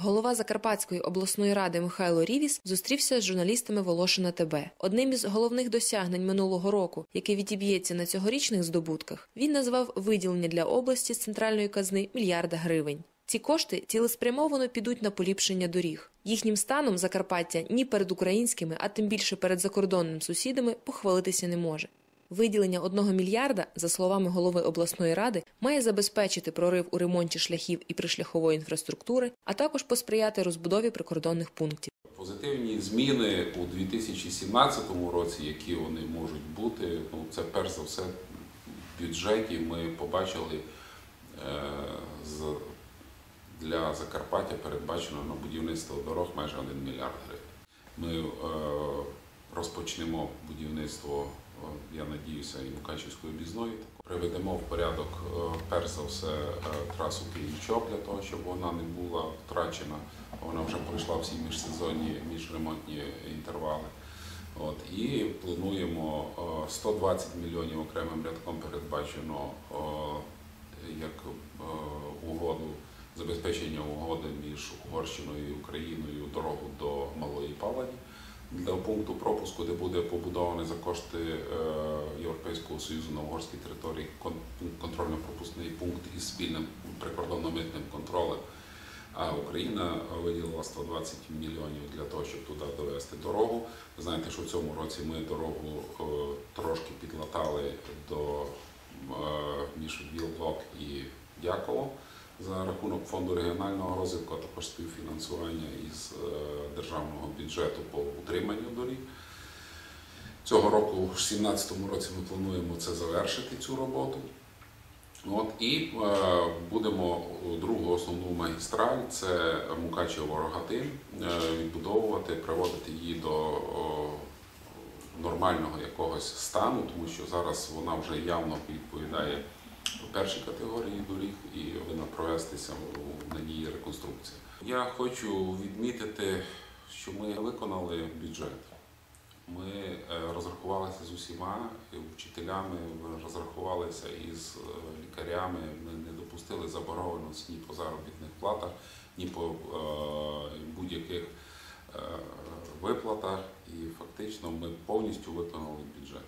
Голова Закарпатської обласної ради Михайло Рівіс зустрівся з журналістами Волошина ТБ. Одним із головних досягнень минулого року, який відіб'ється на цьогорічних здобутках, він назвав виділення для області з центральної казни мільярда гривень. Ці кошти цілеспрямовано підуть на поліпшення доріг. Їхнім станом Закарпаття ні перед українськими, а тим більше перед закордонними сусідами похвалитися не може. Виділення одного мільярда, за словами голови обласної ради, має забезпечити прорив у ремонті шляхів і пришляхової інфраструктури, а також посприяти розбудові прикордонних пунктів. Позитивні зміни у 2017 році, які вони можуть бути, ну це перш за все в бюджеті ми побачили е, з, для Закарпаття передбачено на будівництво дорог майже 1 мільярд гривень. Ми е, розпочнемо будівництво, я надіюся, і Мукачівської об'їзної. Приведемо в порядок е, перш за все е, трасу Київ-Чоп для того, щоб вона не була втрачена. Вона вже пройшла всі міжсезонні, міжремонтні інтервали. От, і плануємо е, 120 мільйонів окремим рядком передбачено е, як е, угоду, забезпечення угоди між Угорщиною і Україною дорогу до Малої Паладі для пункту пропуску, де буде побудований за кошти е, Європейського Союзу на угорській території контрольно-пропускний пункт із спільним прикордонно-митним контролем. А Україна виділила 120 мільйонів для того, щоб туди довести дорогу. Ви знаєте, що в цьому році ми дорогу е, трошки підлатали до е, між Віллок і Дяково за рахунок фонду регіонального розвитку, а також співфінансування із е, державного бюджету по утриманню доріг. Цього року, в 2017 році, ми плануємо це завершити цю роботу. От, і е, будемо другу основну магістраль це Мукачево Рогатин, е, відбудовувати, приводити її до о, нормального якогось стану, тому що зараз вона вже явно відповідає першій категорії доріг і повинна провестися на ній реконструкція. Я хочу відмітити, що ми виконали бюджет. Ми е, розрахувалися з усіма вчителями, ми розрахувалися із е, лікарями. Ми не допустили заборгованості ні по заробітних платах, ні по е, будь-яких виплатах. І фактично ми повністю виконали бюджет.